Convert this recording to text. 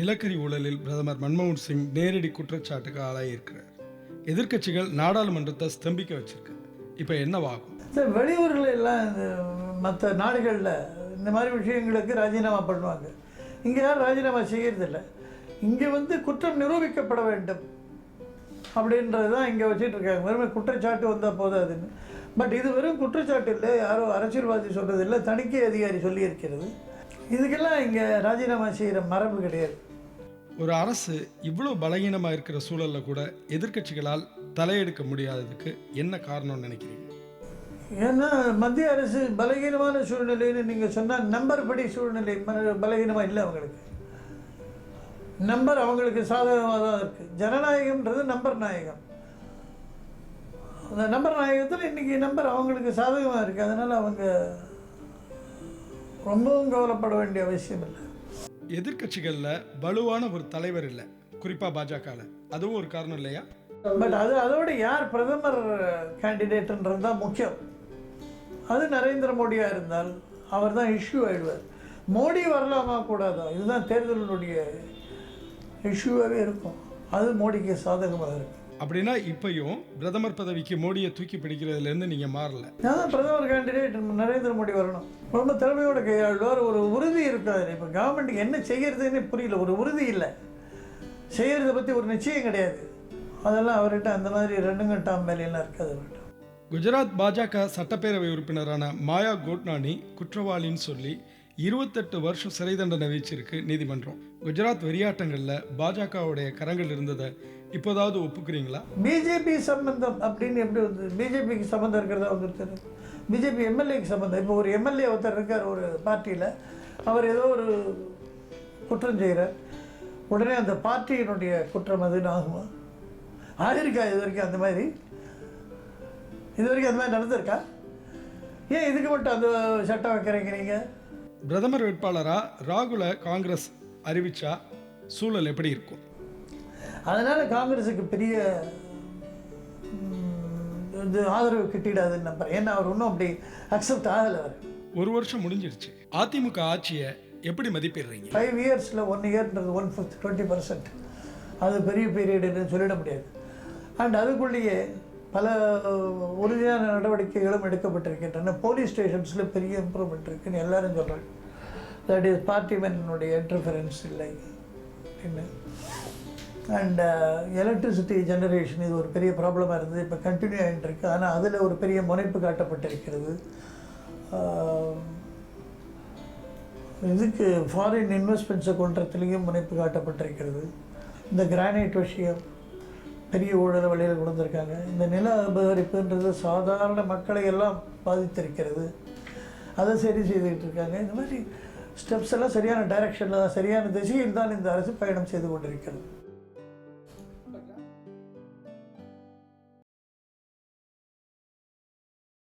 நிலக்கரி ஊழலில் பிரதமர் மன்மோகன் சிங் நேரடி குற்றச்சாட்டுக்கு ஆளாகியிருக்கிறார் எதிர்க்கட்சிகள் நாடாளுமன்றத்தை ஸ்தம்பிக்க வச்சிருக்கு இப்போ என்னவாகும்? இந்த வெளியூர்கள் எல்லாம் இந்த மற்ற நாடுகளில் இந்த மாதிரி விஷயங்களுக்கு ராஜினாமா பண்ணுவாங்க. இங்கே யாரும் ராஜினாமா செய்கிறதில்ல இங்கே வந்து குற்றம் நிரூபிக்கப்பட வேண்டும் அப்படின்றது தான் இங்கே வச்சுட்டு இருக்காங்க. குற்றச்சாட்டு வந்தால் போதாதுன்னு பட் இது வெறும் குற்றச்சாட்டு இல்லை. யாரோ அரசியல்வாதி சொல்கிறது இல்லை. தணிக்கை அதிகாரி சொல்லியிருக்கிறது. இதுக்கெல்லாம் இங்கே ராஜினாமா செய்கிற மரபு கிடையாது. ஒரு அரசு இவ்வளோ பலகீனமாக இருக்கிற சூழலில் கூட எதிர்க்கட்சிகளால் தலையெடுக்க முடியாததுக்கு என்ன காரணம்னு நினைக்கிறீங்க? ஏன்னா மத்திய அரசு பலகீனமான சூழ்நிலைன்னு நீங்கள் சொன்னால் நம்பர் படி சூழ்நிலை பலகீனமாக இல்லை அவங்களுக்கு. நம்பர் அவங்களுக்கு சாதகமாக தான் இருக்குது ஜனநாயகம்ன்றது நம்பர் நாயகம். அந்த நம்பர் நாயகத்தில் இன்றைக்கி நம்பர் அவங்களுக்கு சாதகமாக இருக்குது அதனால் அவங்க ரொம்பவும் கவலைப்பட வேண்டிய அவசியம் இல்லை. எதிர்க்கட்சிகளில் வலுவான ஒரு தலைவர் இல்லை. குறிப்பாக பாஜகவில் அதுவும் ஒரு காரணம் இல்லையா? பட் அது அதோட யார் பிரதமர் கேண்டிடேட்டுன்றது தான் முக்கியம். அது நரேந்திர மோடியாக இருந்தால் அவர் தான் இஷ்யூ ஆயிடுவார். மோடி வரலாமா கூடாதா? இதுதான் தேர்தலினுடைய இஷ்யூவாகவே இருக்கும். அது மோடிக்கு சாதகமாக இருக்கும் அப்படின்னா இப்பயும் பிரதமர் பதவிக்கு மோடியை தூக்கி பிடிக்கிறதுலேருந்து நீங்கள் மாறல. அதான் பிரதமர் கேண்டிடேட் நரேந்திர மோடி வரணும். ரொம்ப திறமையோட கையாளுவார். ஒரு உறுதி இருக்காது. இப்போ கவர்மெண்ட்டுக்கு என்ன செய்யறதுன்னு புரியல. ஒரு உறுதி இல்லை. செய்யறதை பற்றி ஒரு நிச்சயம் கிடையாது. அதெல்லாம் அவர்கிட்ட அந்த மாதிரி ரெண்டு கட்டாம் வேலையெல்லாம் இருக்காது அவர்கிட்ட. குஜராத் பாஜக சட்டப்பேரவை உறுப்பினரான மாயா கோட்னானி குற்றவாளின்னு சொல்லி இருபத்தெட்டு வருஷம் சிறை தண்டனை விதிச்சிருக்கு நீதிமன்றம். குஜராத் வெறியாட்டங்களில் பாஜகவுடைய கரங்கள் இருந்ததை இப்போதாவது ஒப்புக்கிறீங்களா? பிஜேபி சம்பந்தம் அப்படின்னு எப்படி வந்து பிஜேபிக்கு சம்மந்தம் இருக்கிறதா வந்துருச்சு பிஜேபி எம்எல்ஏக்கு சம்மந்தம் இப்போ ஒரு எம்எல்ஏ ஒருத்தர் இருக்கார் ஒரு பார்ட்டியில். அவர் ஏதோ ஒரு குற்றம் செய்கிறார். உடனே அந்த பார்ட்டியினுடைய குற்றம் அதுன்னு ஆகுமா ஆயிருக்கா இது வரைக்கும் அந்த மாதிரி? இது வரைக்கும் அந்த மாதிரி நடந்திருக்கா? ஏன் இதுக்கு மட்டும் அந்த சட்டம் வைக்கிறீங்க நீங்கள் பிரதமர் வேட்பாளராக ராகுல காங்கிரஸ் அறிவிச்சா சூழல் எப்படி இருக்கும்? அதனால் காங்கிரஸுக்கு பெரிய இது ஆதரவு கிட்டிடாதுன்னு நம்புறேன். ஏன்னா அவர் இன்னும் அப்படி அக்செப்ட் ஆகலை அவர். ஒரு வருஷம் முடிஞ்சிருச்சு. அதிமுக ஆட்சியை எப்படி மதிப்பிடுறீங்க? ஃபைவ் இயர்ஸில் ஒன் இயர்ன்றது ஒன் ஃபிஃப்த் டுவெண்ட்டி பர்சன்ட் அது பெரிய பீரியடுன்னு சொல்லிட முடியாது. அண்ட் அதுக்குள்ளேயே பல உறுதியான நடவடிக்கைகளும் எடுக்கப்பட்டிருக்கின்றன. போலீஸ் ஸ்டேஷன்ஸில் பெரிய இம்ப்ரூவ்மெண்ட் இருக்குன்னு எல்லாரும் சொல்கிறாங்க தட் இஸ் பார்ட்டிமென்னுடைய இன்டர்ஃபரன்ஸ் இல்லை. அப்படின்னு அண்ட் எலக்ட்ரிசிட்டி ஜெனரேஷன் இது ஒரு பெரிய ப்ராப்ளமாக இருந்தது. இப்போ கண்டினியூ ஆகிட்டு ஆனால் அதில் ஒரு பெரிய முனைப்பு காட்டப்பட்டிருக்கிறது. இதுக்கு ஃபாரின் இன்வெஸ்ட்மெண்ட்ஸை கொண்டத்துலேயும் முனைப்பு காட்டப்பட்டிருக்கிறது. இந்த கிரானைட் விஷயம் பெரிய ஊழல் வழியில் கொண்டு இந்த நில அபகரிப்புன்றது சாதாரண மக்களை எல்லாம் பாதித்திருக்கிறது. அதை சரி செய்துக்கிட்டு இருக்காங்க. இந்த மாதிரி ஸ்டெப்ஸ் எல்லாம் சரியான டைரக்ஷனில் தான் சரியான திசையில் தான் இந்த அரசு பயணம் செய்து கொண்டிருக்கிறது.